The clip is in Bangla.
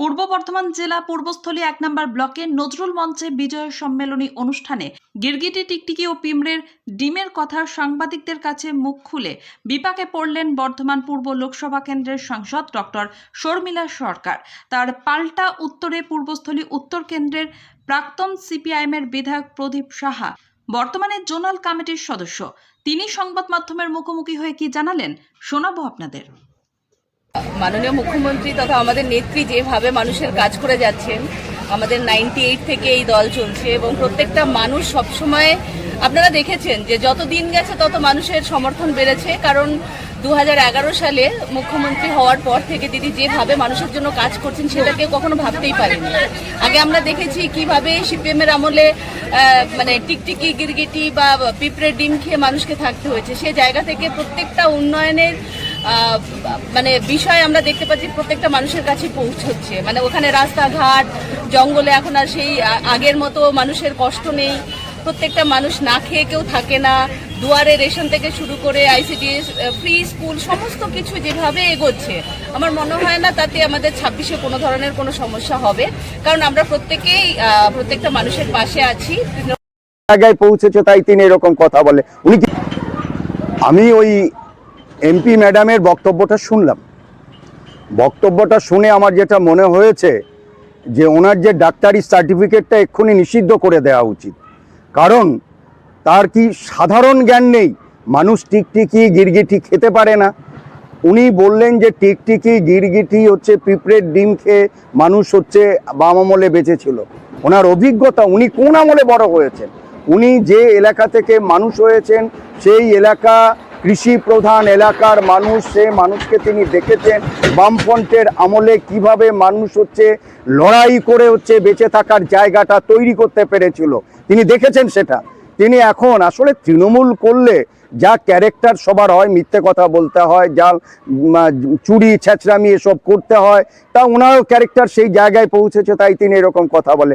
পূর্ব বর্ধমান জেলা পূর্বস্থলী এক নম্বর ব্লকে নজরুল মঞ্চে বিজয় সম্মেলনী অনুষ্ঠানে গিরগিটি টিকটিকি ও পিমড়ের ডিমের কথা সাংবাদিকদের কাছে মুখ খুলে বিপাকে পড়লেন বর্ধমান পূর্ব লোকসভা কেন্দ্রের সাংসদ ডক্টর শর্মিলা সরকার। তার পাল্টা উত্তরে পূর্বস্থলী উত্তর কেন্দ্রের প্রাক্তন সিপিআইএমের বিধায়ক প্রদীপ সাহা, বর্তমানে জোনাল কমিটির সদস্য। তিনি সংবাদ মাধ্যমের মুখোমুখি হয়ে কি জানালেন শোনাবো আপনাদের। মাননীয় মুখ্যমন্ত্রী তথা আমাদের নেত্রী যেভাবে মানুষের কাজ করে যাচ্ছেন, আমাদের নাইনটি এইট থেকে এই দল চলছে এবং প্রত্যেকটা মানুষ সবসময়, আপনারা দেখেছেন যে যত দিন গেছে তত মানুষের সমর্থন বেড়েছে, কারণ দু হাজার এগারো সালে মুখ্যমন্ত্রী হওয়ার পর থেকে দিদি যেভাবে মানুষের জন্য কাজ করছেন সেটা কেউ কখনো ভাবতেই পারেনি আগে আমরা দেখেছি কীভাবে সিপিএমের আমলে মানে টিকটিকি, গিরগিটি বা পিঁপড়ের ডিম খেয়ে মানুষকে থাকতে হয়েছে। সে জায়গা থেকে প্রত্যেকটা উন্নয়নের মানে বিষয় আমরা দেখতে পাচ্ছি প্রত্যেকটা মানুষের কাছে পৌঁছচ্ছে। মানে ওখানে রাস্তাঘাট, জঙ্গলে এখন আর সেই আগের মতো মানুষের কষ্ট নেই। প্রত্যেকটা মানুষ না খেয়ে কেউ থাকে না। দুয়ারে রেশন থেকে শুরু করে আইসিডিএস ফ্রি স্কুল, সমস্ত কিছু যেভাবে এগোচ্ছে, আমার মনে হয় না তাতে আমাদের ছাব্বিশে কোনো ধরনের কোনো সমস্যা হবে। কারণ আমরা প্রত্যেকেই প্রত্যেকটা মানুষের পাশে আছি। জায়গায় পৌঁছেছে তাই তিনি এরকম কথা বলে। উনি আমি ওই এমপি ম্যাডামের বক্তব্যটা শুনলাম। বক্তব্যটা শুনে আমার যেটা মনে হয়েছে যে ওনার যে ডাক্তারি সার্টিফিকেটটা এক্ষুনি নিষিদ্ধ করে দেওয়া উচিত। কারণ তার কি সাধারণ জ্ঞান নেই? মানুষ টিকটিকি, গিরগিটি খেতে পারে না। উনি বললেন যে টিকটিকি, গিরগিটি হচ্ছে পিঁপড়ের ডিম খেয়ে মানুষ হচ্ছে বাম আমলে বেঁচেছিল। ওনার অভিজ্ঞতা, উনি কোন আমলে বড় হয়েছেন? উনি যে এলাকা থেকে মানুষ হয়েছেন, সেই এলাকা কৃষি প্রধান এলাকার মানুষ, সে মানুষকে তিনি দেখেছেন বামফ্রন্টের আমলে কীভাবে মানুষ হচ্ছে লড়াই করে হচ্ছে বেঁচে থাকার জায়গাটা তৈরি করতে পেরেছিল। তিনি দেখেছেন সেটা। তিনি এখন আসলে তৃণমূল করলে যা ক্যারেক্টার সবার হয়, মিথ্যে কথা বলতে হয়, যা চুরি, ছেঁচড়ামি এসব করতে হয়, তা ওনারও ক্যারেক্টার সেই জায়গায় পৌঁছেছে, তাই তিনি এরকম কথা বলে।